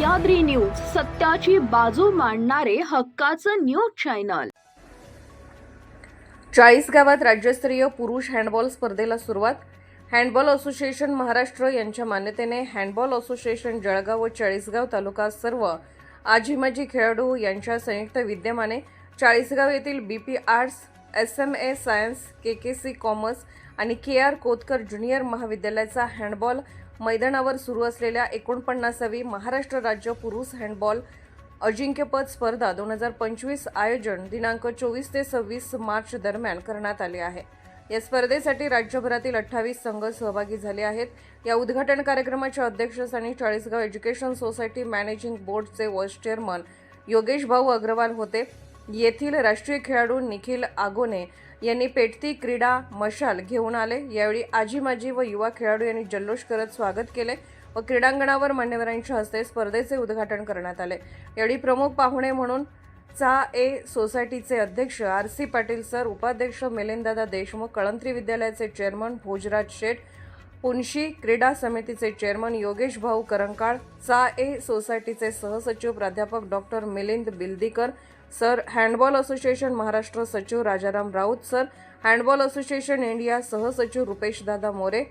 याद्री news सत्याची बाजू मांडणारे हक्काचं न्यूज चॅनल. चाळीस गावात राज्यस्तरीय पुरुष हँडबॉल स्पर्धेला सुरुवात. हँडबॉल असोसिएशन महाराष्ट्र यांच्या मान्यतेने हँडबॉल असोसिएशन जळगाव व चाळीसगाव तालुका सर्व आजीमाजी खेळाडू यांच्या संयुक्त विद्यमाने चाळीसगाव येथील B P arts S M A science K K C commerce आणि के आर कोतकर ज्युनियर महाविद्यालयाचा हँडबॉल मैदानावर सुरू असलेल्या एकोणपन्नासावी महाराष्ट्र राज्य पुरुष हँडबॉल अजिंक्यपद स्पर्धा दोन हजार पंचवीस आयोजन दिनांक चोवीस ते सव्वीस मार्च दरम्यान करण्यात आले आहे. या स्पर्धेसाठी राज्यभरातील अठ्ठावीस संघ सहभागी झाले आहेत. या उद्घाटन कार्यक्रमाच्या अध्यक्षस्थानी चाळीसगाव एज्युकेशन सोसायटी मॅनेजिंग बोर्डचे व्हाईस चेअरमन योगेश भाऊ अग्रवाल होते. येथील राष्ट्रीय खेळाडू निखिल आगोने यांनी पेटती क्रीडा मशाल घेऊन आले. यावेळी आजी माजी व युवा खेळाडू यांनी जल्लोष करत स्वागत केले व क्रीडांगणावर मान्यवरांच्या हस्ते स्पर्धेचे उद्घाटन करण्यात आले. यावेळी प्रमुख पाहुणे म्हणून चा ए सोसायटीचे अध्यक्ष आर सी पाटील सर उपाध्यक्ष मिलिंददादा देशमुख कळंत्री विद्यालयाचे चेअरमन भोजराज शेठ पुनशी क्रीडा समितीचे चेअरमन योगेश भाऊ करंकाळ चा ए सोसायटीचे सहसचिव प्राध्यापक doctor Milind Bildikar sir handball association Maharashtra सचिव Rajaram Raut sir handball association India सहसचिव रुपेशदादा मोरे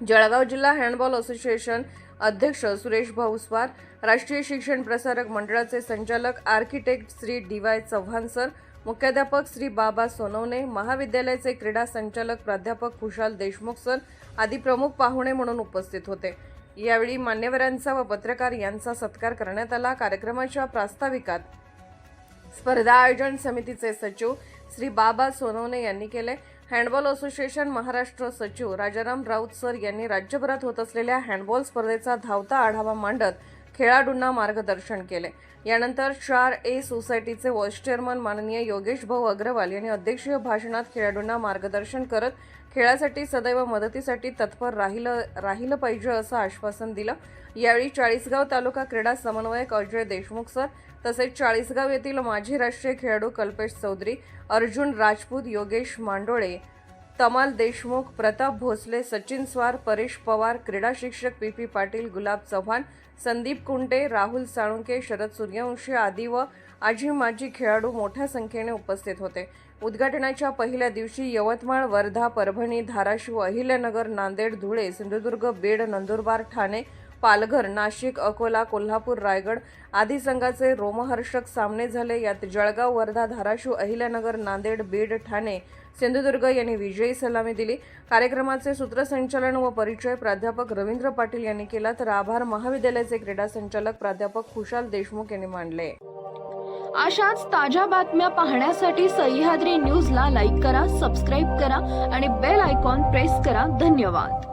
जळगाव जिल्हा हँडबॉल असोसिएशन अध्यक्ष सुरेश भाऊ स्वार राष्ट्रीय शिक्षण प्रसारक मंडळाचे संचालक architect Shri D Y Chavan sir मुख्याध्यापक श्री बाबा सोनवणे महाविद्यालयाचे क्रीडा संचालक प्राध्यापक खुशाल देशमुख सर आदी प्रमुख पाहुणे म्हणून उपस्थित होते. यावेळी मान्यवरांचा व पत्रकार यांचा सत्कार करण्यात आला. कार्यक्रमाच्या प्रास्ताविकात स्पर्धा आयोजन समितीचे सचिव श्री बाबा सोनवणे यांनी केले. हँडबॉल असोसिएशन महाराष्ट्र सचिव राजाराम राऊत सर यांनी राज्यभरात होत असलेल्या हँडबॉल स्पर्धेचा धावता आढावा मांडत खेळाडूंना मार्गदर्शन केले. यानंतर चार ए सोसायटीचे व्हाईस चेअरमन माननीय योगेश भाऊ अग्रवाल यांनी अध्यक्षीय भाषणात खेळाडूंना मार्गदर्शन करत खेळासाठी सदैव मदतीसाठी तत्पर राहिलं राहिलं पाहिजे असं आश्वासन दिलं. यावेळी चाळीसगाव तालुका क्रीडा समन्वयक अजय देशमुख सर तसेच चाळीसगाव येथील माजी राष्ट्रीय खेळाडू कल्पेश चौधरी अर्जुन राजपूत योगेश मांडोळे तमाल देशमुख प्रताप भोसले सचिन स्वार परेश पवार क्रीडा शिक्षक पी पी पाटील गुलाब चव्हाण संदीप कुंटे राहुल साळुंके शरद सूर्यवंशी आदी व आजी माजी खेळाडू मोठ्या संख्येने उपस्थित होते. उद्घाटनाच्या पहिल्या दिवशी यवतमाळ वर्धा परभणी धाराशिव अहिल्यानगर नांदेड धुळे सिंधुदुर्ग बीड नंदुरबार ठाणे पालघर नाशिक अकोला कोल्हापूर रायगड आदी संघाचे रोमहर्षक सामने झाले. यात जळगाव वर्धा धाराशिव अहिल्यानगर नांदेड बीड ठाणे सिंधुदुर्ग यांनी विजयी सलामी दिली. कार्यक्रमाचे सूत्रसंचालन व परिचय प्राध्यापक रवींद्र पाटील यांनी केला. तर आभार महाविद्यालयाचे क्रीडा संचालक प्राध्यापक खुशाल देशमुख यांनी मांडले. अशाच ताज्या बातम्या पाहण्यासाठी सह्याद्री न्यूजला लाईक करा सबस्क्राईब करा आणि बेल आयकॉन प्रेस करा. धन्यवाद.